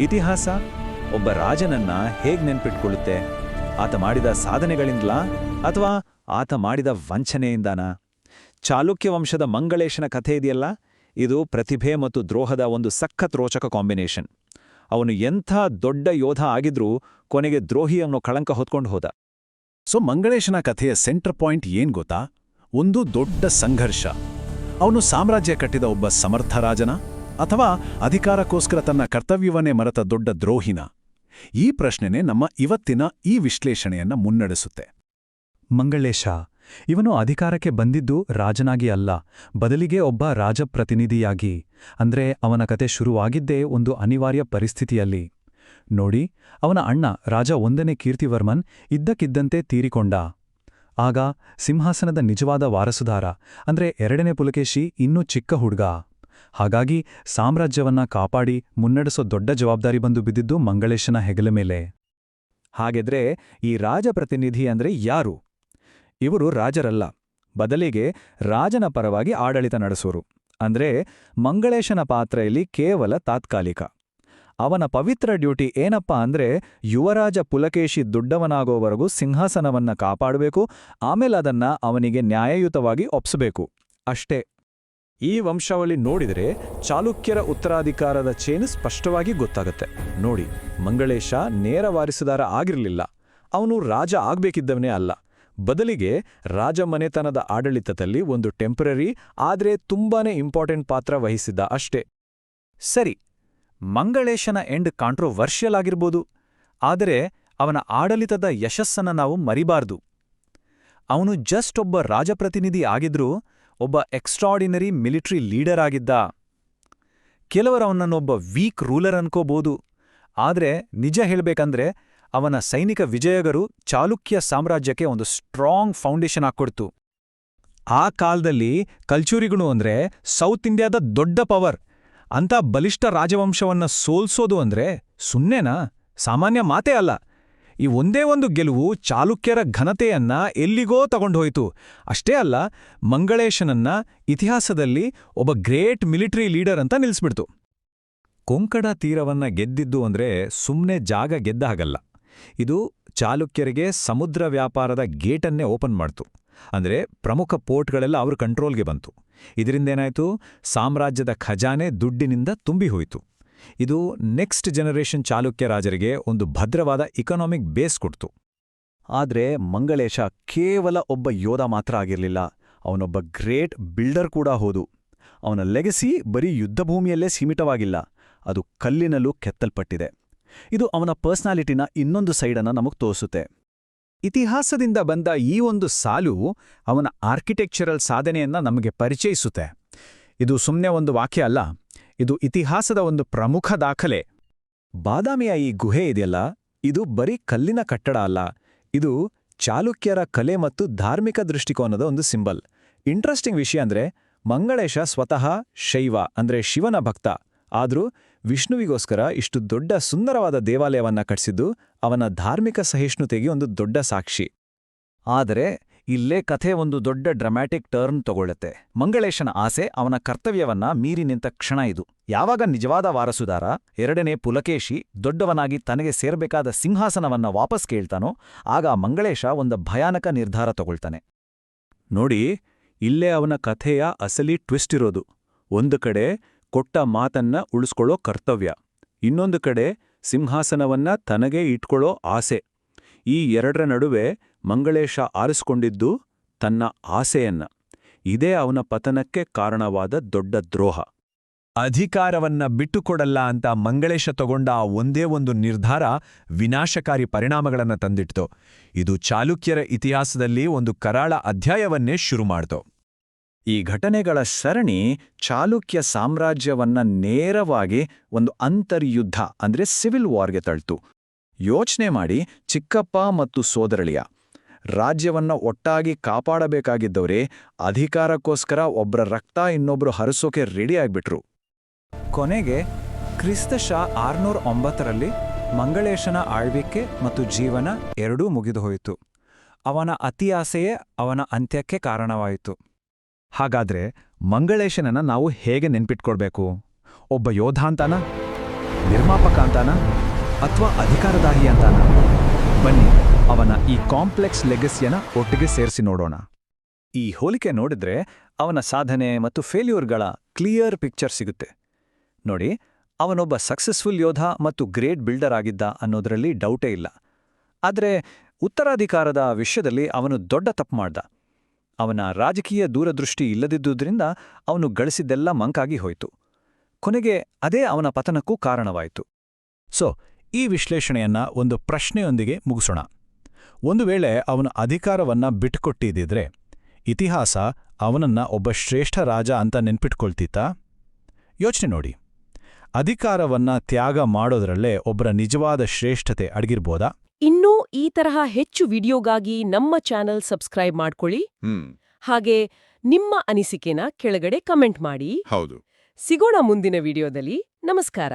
ಇತಿಹಾಸ ಒಬ್ಬ ರಾಜನನ್ನ ಹೇಗ್ ನೆನ್ಪಿಟ್ಕೊಳ್ಳುತ್ತೆ? ಆತ ಮಾಡಿದ ಸಾಧನೆಗಳಿಂದಲಾ ಅಥವಾ ಆತ ಮಾಡಿದ ವಂಚನೆಯಿಂದಾನ? ಚಾಲುಕ್ಯ ವಂಶದ ಮಂಗಳೇಶನ ಕಥೆ ಇದೆಯಲ್ಲ? ಇದು ಪ್ರತಿಭೆ ಮತ್ತು ದ್ರೋಹದ ಒಂದು ಸಖತ್ ರೋಚಕ ಕಾಂಬಿನೇಷನ್. ಅವನು ಎಂಥ ದೊಡ್ಡ ಯೋಧ ಆಗಿದ್ರೂ ಕೊನೆಗೆ ದ್ರೋಹಿ ಅನ್ನೋ ಕಳಂಕ ಹೊತ್ಕೊಂಡು ಹೋದ. ಸೊ ಮಂಗಳೇಶನ ಕಥೆಯ ಸೆಂಟರ್ ಪಾಯಿಂಟ್ ಏನ್ ಗೊತ್ತಾ? ಒಂದು ದೊಡ್ಡ ಸಂಘರ್ಷ. ಅವನು ಸಾಮ್ರಾಜ್ಯ ಕಟ್ಟಿದ ಒಬ್ಬ ಸಮರ್ಥ ರಾಜನ ಅಥವಾ ಅಧಿಕಾರಕ್ಕೋಸ್ಕರ ತನ್ನ ಕರ್ತವ್ಯವನ್ನೇ ಮರೆತ ದೊಡ್ಡ ದ್ರೋಹಿನ? ಈ ಪ್ರಶ್ನೆನೇ ನಮ್ಮ ಇವತ್ತಿನ ಈ ವಿಶ್ಲೇಷಣೆಯನ್ನ ಮುನ್ನಡೆಸುತ್ತೆ. ಮಂಗಳೇಶ, ಇವನು ಅಧಿಕಾರಕ್ಕೆ ಬಂದಿದ್ದು ರಾಜನಾಗಿ ಅಲ್ಲ, ಬದಲಿಗೆ ಒಬ್ಬ ರಾಜಪ್ರತಿನಿಧಿಯಾಗಿ, ಅಂದ್ರೆ ಅವನ ಕತೆ ಶುರುವಾಗಿದ್ದೇ ಒಂದು ಅನಿವಾರ್ಯ ಪರಿಸ್ಥಿತಿಯಲ್ಲಿ. ನೋಡಿ, ಅವನ ಅಣ್ಣ ರಾಜ ಒಂದನೇ ಕೀರ್ತಿವರ್ಮನ್ ಇದ್ದಕ್ಕಿದ್ದಂತೆ ತೀರಿಕೊಂಡ. ಆಗ ಸಿಂಹಾಸನದ ನಿಜವಾದ ವಾರಸುದಾರ, ಅಂದ್ರೆ ಎರಡನೇ ಪುಲಕೇಶಿ ಇನ್ನೂ ಚಿಕ್ಕ ಹುಡ್ಗ. ಹಾಗಾಗಿ ಸಾಮ್ರಾಜ್ಯವನ್ನ ಕಾಪಾಡಿ ಮುನ್ನಡೆಸೋ ದೊಡ್ಡ ಜವಾಬ್ದಾರಿ ಬಂದು ಬಿದ್ದಿದ್ದು ಮಂಗಳೇಶನ ಹೆಗಲ ಮೇಲೆ. ಹಾಗೆದ್ರೆ ಈ ರಾಜಪ್ರತಿನಿಧಿ ಅಂದ್ರೆ ಯಾರು? ಇವರು ರಾಜರಲ್ಲ. ಬದಲಿಗೆ ರಾಜನ ಪರವಾಗಿ ಆಡಳಿತ ನಡೆಸೋರು. ಅಂದ್ರೆ ಮಂಗಳೇಶನ ಪಾತ್ರೆಯಲ್ಲಿ ಕೇವಲ ತಾತ್ಕಾಲಿಕ. ಅವನ ಪವಿತ್ರ ಡ್ಯೂಟಿ ಏನಪ್ಪಾ ಅಂದ್ರೆ ಯುವರಾಜ ಪುಲಕೇಶಿ ದುಡ್ಡವನಾಗೋವರೆಗೂ ಸಿಂಹಾಸನವನ್ನ ಕಾಪಾಡಬೇಕು ಆಮೇಲೆ ಅದನ್ನ ಅವನಿಗೆ ನ್ಯಾಯಯುತವಾಗಿ ಒಪ್ಸಬೇಕು. ಅಷ್ಟೇ. ಈ ವಂಶಾವಳಿ ನೋಡಿದರೆ ಚಾಲುಕ್ಯರ ಉತ್ತರಾಧಿಕಾರದ ಚೇನು ಸ್ಪಷ್ಟವಾಗಿ ಗೊತ್ತಾಗುತ್ತೆ. ನೋಡಿ, ಮಂಗಳೇಶ ನೇರ ವಾರಿಸುದಾರ ಆಗಿರಲಿಲ್ಲ. ಅವನು ರಾಜ ಆಗ್ಬೇಕಿದ್ದವನೇ ಅಲ್ಲ. ಬದಲಿಗೆ ರಾಜಮನೆತನದ ಆಡಳಿತದಲ್ಲಿ ಒಂದು ಟೆಂಪರರಿ, ಆದ್ರೆ ತುಂಬಾನೇ ಇಂಪಾರ್ಟೆಂಟ್ ಪಾತ್ರ ವಹಿಸಿದ್ದ ಅಷ್ಟೇ. ಸರಿ, ಮಂಗಳೇಶನ ಎಂಡ್ ಕಾಂಟ್ರೋವರ್ಷಿಯಲ್ ಆಗಿರ್ಬೋದು. ಆದರೆ ಅವನ ಆಡಳಿತದ ಯಶಸ್ಸನ್ನ ನಾವು ಮರಿಬಾರ್ದು. ಅವನು ಜಸ್ಟ್ ಒಬ್ಬ ರಾಜಪ್ರತಿನಿಧಿ ಆಗಿದ್ರೂ ಒಬ್ಬ ಎಕ್ಸ್ಟ್ರಾರ್ಡಿನರಿ ಮಿಲಿಟರಿ ಲೀಡರ್ ಆಗಿದ್ದ. ಕೆಲವರು ಅವನನ್ನೊಬ್ಬ ವೀಕ್ ರೂಲರ್ ಅನ್ಕೋಬೋದು. ಆದ್ರೆ ನಿಜ ಹೇಳಬೇಕಂದ್ರೆ ಅವನ ಸೈನಿಕ ವಿಜಯಗರು ಚಾಲುಕ್ಯ ಸಾಮ್ರಾಜ್ಯಕ್ಕೆ ಒಂದು ಸ್ಟ್ರಾಂಗ್ ಫೌಂಡೇಶನ್ ಹಾಕ್ಕೊಡ್ತು. ಆ ಕಾಲದಲ್ಲಿ ಕಲ್ಚೂರಿಗಳು ಅಂದ್ರೆ ಸೌತ್ ಇಂಡಿಯಾದ ದೊಡ್ಡ ಪವರ್ ಅಂತ ಬಲಿಷ್ಠ ರಾಜವಂಶವನ್ನ ಸೋಲ್ಸೋದು ಅಂದ್ರೆ ಸುನ್ನೆನಾ? ಸಾಮಾನ್ಯ ಮಾತೇ ಅಲ್ಲ. ಈ ಒಂದೇ ಒಂದು ಗೆಲುವು ಚಾಲುಕ್ಯರ ಘನತೆಯನ್ನ ಎಲ್ಲಿಗೋ ತಗೊಂಡೋಯ್ತು. ಅಷ್ಟೇ ಅಲ್ಲ, ಮಂಗಳೇಶನನ್ನ ಇತಿಹಾಸದಲ್ಲಿ ಒಬ್ಬ ಗ್ರೇಟ್ ಮಿಲಿಟರಿ ಲೀಡರ್ ಅಂತ ನಿಲ್ಲಿಸ್ಬಿಡ್ತು ಕೊಂಕಣ ತೀರವನ್ನ ಗೆದ್ದಿದ್ದು ಅಂದ್ರೆ ಸುಮ್ಮನೆ ಜಾಗ ಗೆದ್ದ ಹಾಗಲ್ಲ. ಇದು ಚಾಲುಕ್ಯರಿಗೆ ಸಮುದ್ರ ವ್ಯಾಪಾರದ ಗೇಟನ್ನೇ ಓಪನ್ ಮಾಡ್ತು. ಅಂದ್ರೆ ಪ್ರಮುಖ ಪೋರ್ಟ್ಗಳೆಲ್ಲ ಅವ್ರ ಕಂಟ್ರೋಲ್ಗೆ ಬಂತು. ಇದರಿಂದೇನಾಯಿತು? ಸಾಮ್ರಾಜ್ಯದ ಖಜಾನೆ ದುಡ್ಡಿನಿಂದ ತುಂಬಿ ಹೋಯಿತು ಇದು ನೆಕ್ಸ್ಟ್ ಜನರೇಷನ್ ಚಾಲುಕ್ಯ ರಾಜರಿಗೆ ಒಂದು ಭದ್ರವಾದ ಇಕನಾಮಿಕ್ ಬೇಸ್ ಕೊಡ್ತು. ಆದ್ರೆ ಮಂಗಳೇಶ ಕೇವಲ ಒಬ್ಬ ಯೋಧ ಮಾತ್ರ ಆಗಿರಲಿಲ್ಲ, ಅವನೊಬ್ಬ ಗ್ರೇಟ್ ಬಿಲ್ಡರ್ ಕೂಡ ಹೋದು. ಅವನ ಲೆಗಸಿ ಬರೀ ಯುದ್ಧಭೂಮಿಯಲ್ಲೇ ಸೀಮಿತವಾಗಿಲ್ಲ, ಅದು ಕಲ್ಲಿನಲ್ಲೂ ಕೆತ್ತಲ್ಪಟ್ಟಿದೆ. ಇದು ಅವನ ಪರ್ಸನಾಲಿಟಿನ ಇನ್ನೊಂದು ಸೈಡನ್ನು ನಮಗೆ ತೋರಿಸುತ್ತೆ. ಇತಿಹಾಸದಿಂದ ಬಂದ ಈ ಒಂದು ಸಾಲು ಅವನ ಆರ್ಕಿಟೆಕ್ಚರಲ್ ಸಾಧನೆಯನ್ನ ನಮಗೆ ಪರಿಚಯಿಸುತ್ತೆ. ಇದು ಸುಮ್ಮನೆ ಒಂದು ವಾಕ್ಯ ಅಲ್ಲ ಇದು ಇತಿಹಾಸದ ಒಂದು ಪ್ರಮುಖ ದಾಖಲೆ. ಬಾದಾಮಿಯ ಈ ಗುಹೆ ಇದೆಯಲ್ಲ? ಇದು ಬರೀ ಕಲ್ಲಿನ ಕಟ್ಟಡ ಅಲ್ಲ. ಇದು ಚಾಲುಕ್ಯರ ಕಲೆ ಮತ್ತು ಧಾರ್ಮಿಕ ದೃಷ್ಟಿಕೋನದ ಒಂದು ಸಿಂಬಲ್. ಇಂಟ್ರೆಸ್ಟಿಂಗ್ ವಿಷಯ ಅಂದ್ರೆ ಮಂಗಳೇಶ ಸ್ವತಃ ಶೈವ ಅಂದ್ರೆ ಶಿವನ ಭಕ್ತ. ಆದರೂ ವಿಷ್ಣುವಿಗೋಸ್ಕರ ಇಷ್ಟು ದೊಡ್ಡ ಸುಂದರವಾದ ದೇವಾಲಯವನ್ನ ಕಟ್ಟಿಸಿದ್ದು ಅವನ ಧಾರ್ಮಿಕ ಸಹಿಷ್ಣುತೆಗೆ ಒಂದು ದೊಡ್ಡ ಸಾಕ್ಷಿ. ಆದರೆ ಇಲ್ಲೇ ಕಥೆ ಒಂದು ದೊಡ್ಡ ಡ್ರಮ್ಯಾಟಿಕ್ ಟರ್ನ್ ತಗೊಳ್ಳುತ್ತೆ. ಮಂಗಳೇಶನ ಆಸೆ ಅವನ ಕರ್ತವ್ಯವನ್ನ ಮೀರಿ ನಿಂತ ಕ್ಷಣ ಇದು. ಯಾವಾಗ ನಿಜವಾದ ವಾರಸುದಾರ, ಎರಡನೇ ಪುಲಕೇಶಿ ದೊಡ್ಡವನಾಗಿ ತನಗೆ ಸೇರ್ಬೇಕಾದ ಸಿಂಹಾಸನವನ್ನ ವಾಪಸ್ ಕೇಳ್ತಾನೋ, ಆಗ ಮಂಗಳೇಶ ಒಂದು ಭಯಾನಕ ನಿರ್ಧಾರ ತಗೊಳ್ತಾನೆ. ನೋಡಿ, ಇಲ್ಲೇ ಅವನ ಕಥೆಯ ಅಸಲಿ ಟ್ವಿಸ್ಟ್ ಇರೋದು. ಒಂದು ಕಡೆ ಕೊಟ್ಟ ಮಾತನ್ನ ಉಳಿಸ್ಕೊಳ್ಳೋ ಕರ್ತವ್ಯ, ಇನ್ನೊಂದು ಕಡೆ ಸಿಂಹಾಸನವನ್ನ ತನಗೇ ಇಟ್ಕೊಳ್ಳೋ ಆಸೆ. ಈ ಎರಡರ ನಡುವೆ ಮಂಗಳೇಶ ಆರಿಸಿಕೊಂಡಿದ್ದು ತನ್ನ ಆಸೆಯನ್ನ. ಇದೇ ಅವನ ಪತನಕ್ಕೆ ಕಾರಣವಾದ ದೊಡ್ಡ ದ್ರೋಹ. ಅಧಿಕಾರವನ್ನ ಬಿಟ್ಟುಕೊಡಲ್ಲ ಅಂತ ಮಂಗಳೇಶ ತಗೊಂಡ ಆ ಒಂದೇ ಒಂದು ನಿರ್ಧಾರ ವಿನಾಶಕಾರಿ ಪರಿಣಾಮಗಳನ್ನು ತಂದಿಟ್ತು ಇದು ಚಾಲುಕ್ಯರ ಇತಿಹಾಸದಲ್ಲಿ ಒಂದು ಕರಾಳ ಅಧ್ಯಾಯವನ್ನೇ ಶುರು ಮಾಡ್ತು. ಈ ಘಟನೆಗಳ ಸರಣಿ ಚಾಲುಕ್ಯ ಸಾಮ್ರಾಜ್ಯವನ್ನ ನೇರವಾಗಿ ಒಂದು ಅಂತರ್ಯುದ್ಧ, ಅಂದ್ರೆ ಸಿವಿಲ್ ವಾರ್ಗೆ ತಳ್ತು. ಯೋಚನೆ ಮಾಡಿ ಚಿಕ್ಕಪ್ಪ ಮತ್ತು ಸೋದರಳಿಯ. ರಾಜ್ಯವನ್ನ ಒಟ್ಟಾಗಿ ಕಾಪಾಡಬೇಕಾಗಿದ್ದವರೇ, ಅಧಿಕಾರಕ್ಕೋಸ್ಕರ ಒಬ್ಬರ ರಕ್ತ ಇನ್ನೊಬ್ಬರು ಹರಿಸೋಕೆ ರೆಡಿ ಆಗ್ಬಿಟ್ರು. ಕೊನೆಗೆ ಶಾ ಆರ್ನೂರ ಒಂಬತ್ತರಲ್ಲಿ ಮಂಗಳೇಶನ ಆಳ್ವಿಕೆ ಮತ್ತು ಜೀವನ ಎರಡೂ ಮುಗಿದುಹೋಯಿತು ಅವನ ಅತಿಯಾಸೆಯೇ ಅವನ ಅಂತ್ಯಕ್ಕೆ ಕಾರಣವಾಯಿತು. ಹಾಗಾದ್ರೆ ಮಂಗಳೇಶನನ್ನ ನಾವು ಹೇಗೆ ನೆನ್ಪಿಟ್ಕೊಡ್ಬೇಕು ಒಬ್ಬ ಯೋಧ ಅಂತಾನ? ನಿರ್ಮಾಪಕ ಅಂತಾನ? ಅಥವಾ ಅಧಿಕಾರದಾಹಿ ಅಂತಾನ? ಬನ್ನಿ. ಅವನ ಈ ಕಾಂಪ್ಲೆಕ್ಸ್ ಲೆಗಸಿಯನ ಒಟ್ಟಿಗೆ ಸೇರಿಸಿ ನೋಡೋಣ. ಈ ಹೋಲಿಕೆ ನೋಡಿದ್ರೆ ಅವನ ಸಾಧನೆ ಮತ್ತು ಫೇಲ್ಯೂರ್ಗಳ ಕ್ಲಿಯರ್ ಪಿಕ್ಚರ್ ಸಿಗುತ್ತೆ. ನೋಡಿ, ಅವನೊಬ್ಬ ಸಕ್ಸಸ್ಫುಲ್ ಯೋಧ ಮತ್ತು ಗ್ರೇಟ್ ಬಿಲ್ಡರ್ ಆಗಿದ್ದ ಅನ್ನೋದರಲ್ಲಿ ಡೌಟೇ ಇಲ್ಲ. ಆದರೆ ಉತ್ತರಾಧಿಕಾರದ ವಿಷಯದಲ್ಲಿ ಅವನು ದೊಡ್ಡ ತಪ್ಪು ಮಾಡ್ದ. ಅವನ ರಾಜಕೀಯ ದೂರದೃಷ್ಟಿ ಇಲ್ಲದಿದ್ದುದರಿಂದ ಅವನು ಗಳಿಸಿದ್ದೆಲ್ಲ ಮಂಕಾಗಿ ಹೋಯಿತು. ಕೊನೆಗೆ ಅದೇ ಅವನ ಪತನಕ್ಕೂ ಕಾರಣವಾಯಿತು. ಸೊ, ಈ ವಿಶ್ಲೇಷಣೆಯನ್ನ ಒಂದು ಪ್ರಶ್ನೆಯೊಂದಿಗೆ ಮುಗಿಸೋಣ. ಒಂದು ವೇಳೆ ಅವನ ಅಧಿಕಾರವನ್ನ ಬಿಟ್ಟುಕೊಟ್ಟಿದ್ದಿದ್ರೆ ಇತಿಹಾಸ ಅವನನ್ನ ಒಬ್ಬ ಶ್ರೇಷ್ಠ ರಾಜ ಅಂತ ನೆನ್ಪಿಟ್ಕೊಳ್ತಿತ್ತಾ? ಯೋಚನೆ ನೋಡಿ. ಅಧಿಕಾರವನ್ನ ತ್ಯಾಗ ಮಾಡೋದ್ರಲ್ಲೇ ಒಬ್ಬರ ನಿಜವಾದ ಶ್ರೇಷ್ಠತೆ ಅಡಗಿರ್ಬೋದಾ? ಇನ್ನೂ ಈ ತರಹ ಹೆಚ್ಚು ವಿಡಿಯೋಗಾಗಿ ನಮ್ಮ ಚಾನೆಲ್ ಸಬ್ಸ್ಕ್ರೈಬ್ ಮಾಡ್ಕೊಳ್ಳಿ. ಹಾಗೆ ನಿಮ್ಮ ಅನಿಸಿಕೆನ ಕೆಳಗಡೆ ಕಮೆಂಟ್ ಮಾಡಿ. ಹೌದು. ಸಿಗೋಣ ಮುಂದಿನ ವಿಡಿಯೋದಲ್ಲಿ. ನಮಸ್ಕಾರ.